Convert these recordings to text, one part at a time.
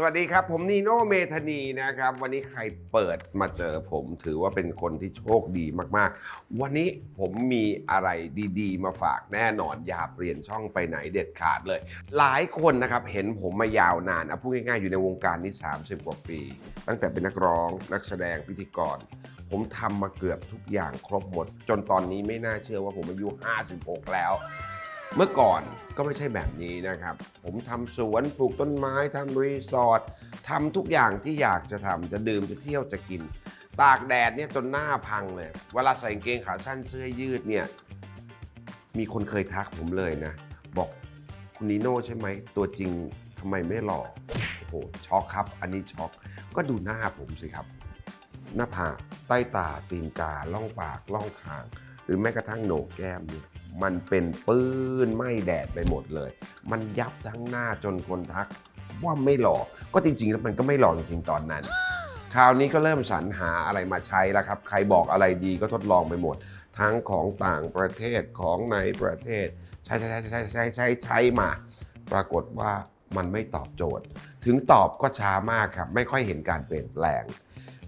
สวัสดีครับ ผมนีโนเมธานีนะครับ วันนี้ใครเปิดมาเจอผมถือว่าเป็นคนที่โชคดีมากๆ วันนี้ผมมีอะไรดีๆ มาฝากแน่นอนอย่าเปลี่ยนช่องไปไหนเด็ดขาดเลย หลายคนนะครับเห็นผมมายาวนานเอาพูดง่ายๆอยู่ในวงการนี้ 30 กว่าปี ตั้งแต่เป็นนักร้อง นักแสดงพิธีกร ผมทำมาเกือบทุกอย่างครบหมด จนตอนนี้ไม่น่าเชื่อว่าผมอายุ 56 แล้ว เมื่อก่อนก็ไม่ใช่แบบนี้นะครับ ผมทำสวนปลูกต้นไม้ทำรีสอร์ททำทุกอย่างที่อยากจะทำจะดื่มจะเที่ยวจะกิน ตากแดดเนี่ยจนหน้าพังเลยเวลาใส่กางเกงขาสั้นเสื้อยืดเนี่ยมีคนเคยทักผมเลยนะ บอกคุณนีโน่ใช่ไหมตัวจริงทำไมไม่หล่อโอ้โหช็อกครับ อันนี้ช็อกก็ดูหน้าผมสิครับ หน้าผากใต้ตาตีนกาล่องปากล่องคาง หรือแม้กระทั่งโหนกแก้มเนี่ย มันเป็นปื้นไหม้แดดไปหมดเลย มันยับทั้งหน้าจนคนทักว่าไม่หล่อ ก็จริงๆแล้วมันก็ไม่หล่อจริงๆตอนนั้น คราวนี้ก็เริ่มสรรหาอะไรมาใช้แล้วครับ ใครบอกอะไรดีก็ทดลองไปหมด ทั้งของต่างประเทศของในประเทศ ใช้ใช้ใช้ใช้ใช้ใช้ใช้มา ปรากฏว่ามันไม่ตอบโจทย์ ถึงตอบก็ช้ามากครับ ไม่ค่อยเห็นการเปลี่ยนแปลง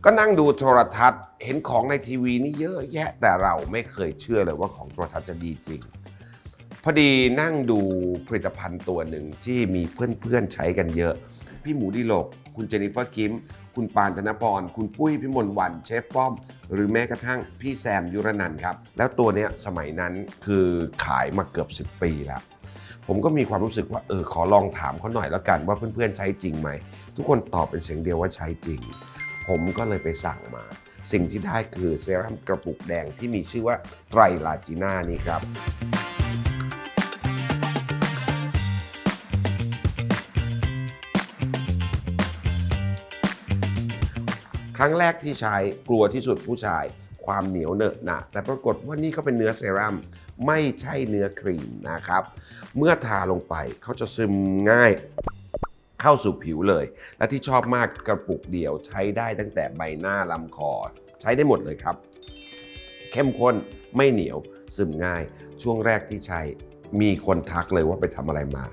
ก็นั่งดูโทรทัศน์ เห็นของในทีวีนี่เยอะแยะแต่เราไม่เคยเชื่อเลยว่าของโทรทัศน์จะดีจริง พอดีนั่งดูผลิตภัณฑ์ตัวหนึ่งที่มีเพื่อนๆใช้กันเยอะ พี่หมูดิโลก คุณเจนิเฟอร์กิม คุณปานธนพร คุณปุ้ยพิมลวันเชฟป้อม หรือแม้กระทั่งพี่แซมยุรนันท์ครับ แล้วตัวเนี้ยสมัยนั้นคือขายมาเกือบ 10 ปีแล้วผมก็มีความรู้สึกว่าเออขอลองถามเขาหน่อยแล้วกันว่าเพื่อนๆใช้จริงไหม ทุกคนตอบเป็นเสียงเดียวว่าใช้จริง ผมก็เลยไปสั่งมา สิ่งที่ได้คือเซรั่มกระปุกแดงที่มีชื่อว่าไตรลาจีน่านี่ครับครั้งแรกที่ใช้กลัวที่สุดผู้ชายความเหนียวเหนอะหนะแต่ปรากฏว่านี่ก็เป็นเนื้อเซรั่มไม่ใช่เนื้อครีมนะครับ เมื่อทาลงไปเขาจะซึมง่าย เข้าสู่ผิวเลย และที่ชอบมากกระปุกเดียวใช้ได้ตั้งแต่ใบหน้าลำคอ ใช้ได้หมดเลยครับ เข้มข้นไม่เหนียวซึมง่าย ช่วงแรกที่ใช้มีคนทักเลยว่าไปทำอะไรมา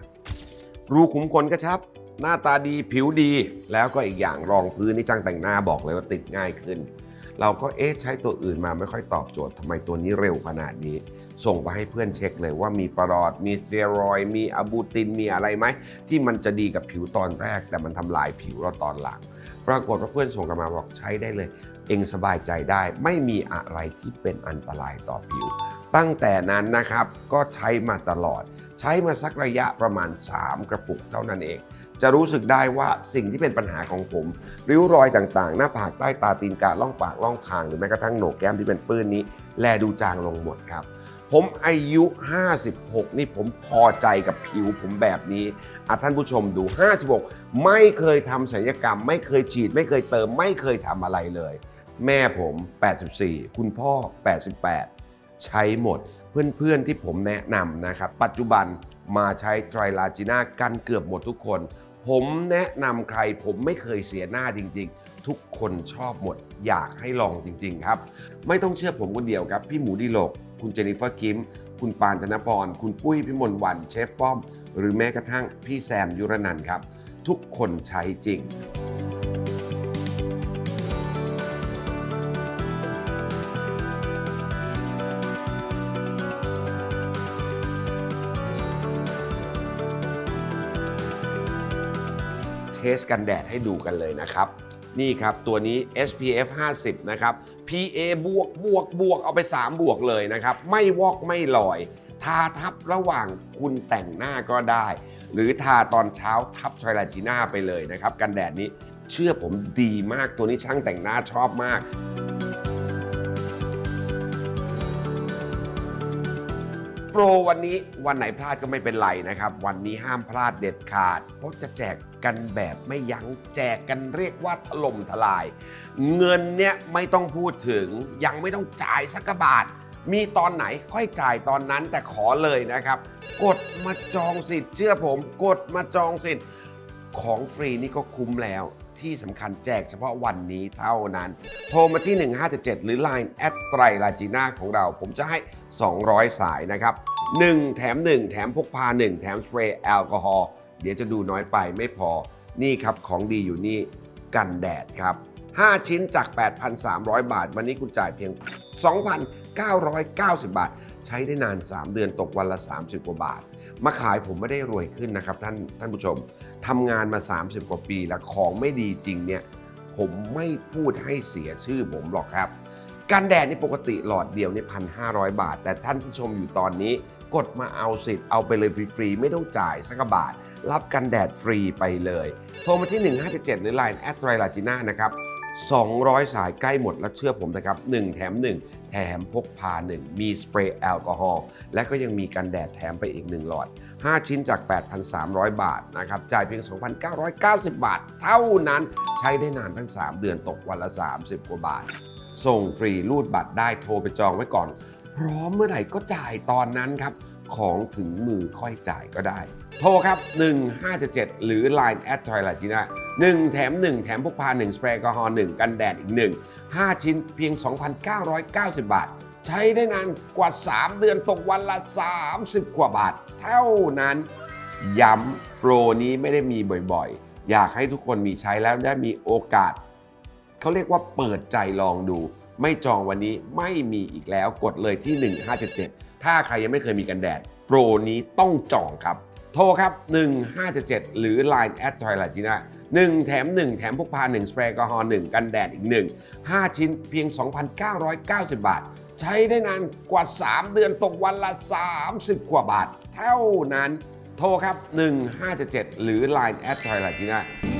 รูขุมขนกระชับ หน้าตาดีผิวดี แล้วก็อีกอย่างรองพื้นนี่ช่างแต่งหน้าบอกเลยว่าติดง่ายขึ้น เราก็เอ๊ะใช้ตัวอื่นมาไม่ค่อยตอบโจทย์ทำไมตัวนี้เร็วขนาดนี้ ส่งไปให้เพื่อนเช็คเลยว่ามีปรอดมีสเตียรอยมีอะบูตินมีอะไรไหมที่มันจะดีกับผิวตอนแรก แต่มันทำลายผิวเราตอนหลัง ปรากฏว่าเพื่อนส่งกลันมาบอกใช้ได้เลย เองสบายใจได้ไม่มีอะไรที่เป็นอันตรายต่อผิว ตั้งแต่นั้นนะครับก็ใช้มาตลอด ใช้มาสักระยะประมาณ 3 กระปุกเท่านั้นเองจะรู้สึกได้ว่าสิ่งที่เป็นปัญหาของผม ริ้วรอยต่างๆ หน้าผากใต้ตาตีนกาล่องปากล่องคางหรือแม้กระทั่งโหนกแก้มที่เป็นปื้นนี้ แลดูจางลงหมดครับ ผมอายุ 56 นี่ผมพอใจกับผิวผมแบบนี้อะท่านผู้ชมดู 56 ไม่เคยทำศัลยกรรม ไม่เคยฉีด ไม่เคยเติม ไม่เคยทำอะไรเลย แม่ผม 84 คุณพ่อ 88 ใช้หมด เพื่อนๆที่ผมแนะนำนะครับ ปัจจุบันมาใช้ไตรลาจีน่ากันเกือบหมดทุกคน ผมแนะนำใครผมไม่เคยเสียหน้าจริง ๆ ทุกคนชอบหมด อยากให้ลองจริง ๆ ครับ ไม่ต้องเชื่อผมคนเดียวครับ พี่หมูดีโลก คุณเจนิเฟอร์กิม คุณปานธนพร คุณปุ้ยพิมลวันเชฟป้อม หรือแม้กระทั่งพี่แซมยุรนันท์ครับ ทุกคนใช้จริงเทสกันแดดให้ดูกันเลยนะครับ นี่ครับ ตัวนี้ SPF 50 นะครับ PA บวกบวกบวกเอาไป 3 บวกเลยนะครับ ไม่วอกไม่ลอย ทาทับระหว่างคุณแต่งหน้าก็ได้ หรือทาตอนเช้าทับไทรลาจีน่าไปเลยนะครับ กันแดดนี้เชื่อผมดีมากตัวนี้ช่างแต่งหน้าชอบมาก รวันนี้วันไหนพลาดก็ไม่เป็นไรนะครับ วันนี้ห้ามพลาดเด็ดขาด เพราะจะแจกกันแบบไม่ยัง้งแจกกันเรียกว่าถล่มทลาย เงินเนี่ยไม่ต้องพูดถึงยังไม่ต้องจ่ายสักกบาท มีตอนไหนค่อยจ่ายตอนนั้นแต่ขอเลยนะครับ กดมาจองสิทธิ์เชื่อผม กดมาจองสิทธิ์ของฟรีนี่ก็คุ้มแล้ว ที่สำคัญแจกเฉพาะวันนี้เท่านั้น โทรมาที่ 1577 หรือ Line แอดไตรลาจีน่าของเรา ผมจะให้ 200 สายนะครับ 1 แถม 1 แถมพกพา 1 แถมสเปรย์แอลกอฮอล์เดี๋ยวจะดูน้อยไปไม่พอนี่ครับของดีอยู่นี่กันแดดครับ 5 ชิ้นจาก 8,300 บาท วันนี้คุณจ่ายเพียง 2,990 บาท ใช้ได้นาน 3 เดือนตกวันละ 30 กว่าบาท มาขายผมไม่ได้รวยขึ้นนะครับท่านท่านผู้ชมทำงานมา 30 กว่าปีแล้วของไม่ดีจริงเนี่ยผมไม่พูดให้เสียชื่อผมหรอกครับกันแดดนี่ปกติหลอดเดียวนี่พันห้าบาท แต่ท่านที่ชมอยู่ตอนนี้ กดมาเอาสิทธิ์เอาไปเลยฟรีๆ ไม่ต้องจ่ายสักบาท รับกันแดดฟรีไปเลย โทรมาที่ 1577 หรือ Line แอดไรลาจิน่านะครับ 200 สายใกล้หมดแล้วเชื่อผมนะครับ 1 แถม 1 แถมพกพา 1 มีสเปรย์แอลกอฮอล์และก็ยังมีกันแดดแถมไปอีก 1 หลอด 5 ชิ้นจาก 8,300 บาทนะครับ จ่ายเพียง 2,990 บาท เท่านั้นใช้ได้นานทั้ง 3 เดือนตกวันละ 30 กว่าบาท ส่งฟรีรูดบัตรได้โทรไปจองไว้ก่อน พร้อมเมื่อไหร่ก็จ่ายตอนนั้นครับ ของถึงมือค่อยจ่ายก็ได้ โทรครับ 1577 หรือ Line แอดทอยลาจิน่า1แถม 1 แถมพกพา 1 สเปรย์แอลกอฮอล์1กันแดดอีก 1 5 ชิ้นเพียง 2,990 บาท ใช้ได้นานกว่า 3 เดือนตกวันละ 30 กว่าบาท เท่านั้น ย้ำโปรนี้ไม่ได้มีบ่อยๆ อยากให้ทุกคนมีใช้แล้วได้มีโอกาส เขาเรียกว่าเปิดใจลองดู ไม่จองวันนี้ไม่มีอีกแล้วกดเลยที่ 1577 ถ้าใครยังไม่เคยมีกันแดด โปรนี้ต้องจองครับ โทรครับ 1577 หรือ Line แอดทอยลาจีน่า1แถม 1 แถมพกพา 1 สเปรย์แอลกอฮอล์1กันแดดอีก 1 5 ชิ้นเพียง 2,990 บาท ใช้ได้นานกว่า 3 เดือนตกวันละ 30 กว่าบาท เท่านั้นโทรครับ 1577 หรือ Line แอดทอยลาจีน่า